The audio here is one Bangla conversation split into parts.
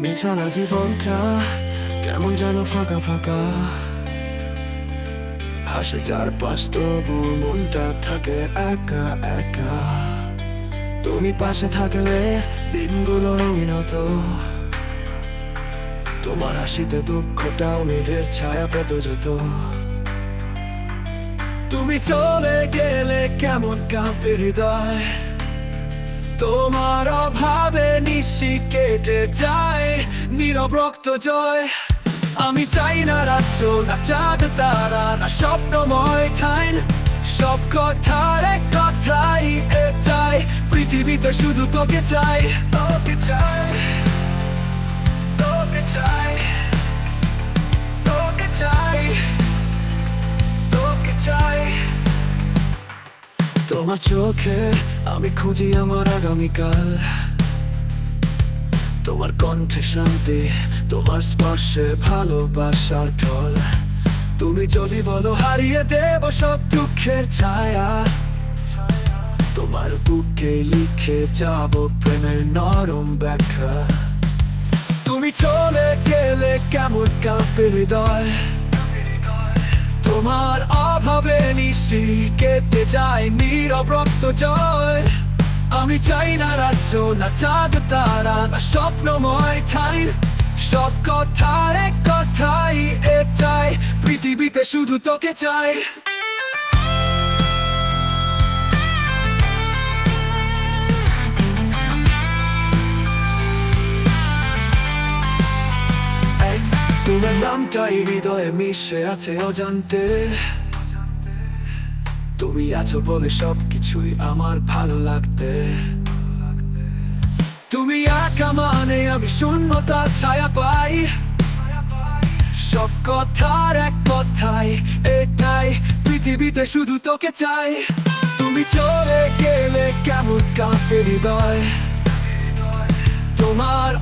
ছাড়া জীবনটা কেমন যেন ফাঁকা ফাঁকা হাসে চারপাশ তবু মনটা থাকে একা একা তুমি পাশে থাকলে দিনগুলো রঙিন হতো তোমার হাসিতে দুঃখটাও মেঘের ছায়া পেত যেত তুমি চলে গেলে কেমন কাঁপে হৃদয় তোমার অভাবে নিশি কেটে যায়, নীরব রক্ত জয়। আমি চাই না রাজ্য, না চাঁদ, তারা, না স্বপ্নময় ঠাই। সব কথার এক কথাই চাই, পৃথিবীতে শুধু তোকে চাই। তোকে চাই তোকে চাই। তোমার চোখে আমি খুঁজি আমার আগামীকাল তোমার কণ্ঠে শান্তি, তোমার স্পর্শে ভালোবাসার ঢল। তুমি যদি বলো, হারিয়ে দেব সব দুঃখের ছায়া। তোমার বুকে লিখে যাব প্রেমের নরম ব্যাখ্যা। তুমি চলে গেলে কেমন কাঁপে হৃদয়? তোমার অভাবে নিশি কেটে যায় নীরব রক্ত জয়। আমি চাই না রাজ্য, না চাঁদ, তারা, না স্বপ্নময় ঠাই। সব কথার এক কথাই চাই পৃথিবীতে শুধু তোকে চাই। নামটাই হৃদয়ে মিশে আছে অজান্তে। তুমি আছো বলে সব কিছুই আমার ভালো লাগতে। তুমি একা মানে আমি শূন্যতার ছায়া পাই। সব কথার এক কথাই এটাই, পৃথিবীতে শুধু তোকে চাই। তুমি চলে গেলে কেমন কাঁপে হৃদয়? তোমার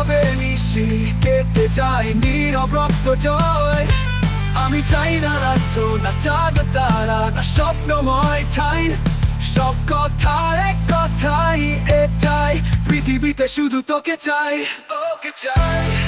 অভাবে নিশি, কেটে যায় নীরব জয়। আমি চাই না রাজ্য, না চাঁদ, তারা, না স্বপ্নময় ঠাই। সব কথা এক কথাই এটাই, পৃথিবীতে শুধু তোকে চাই। তোকে চাই।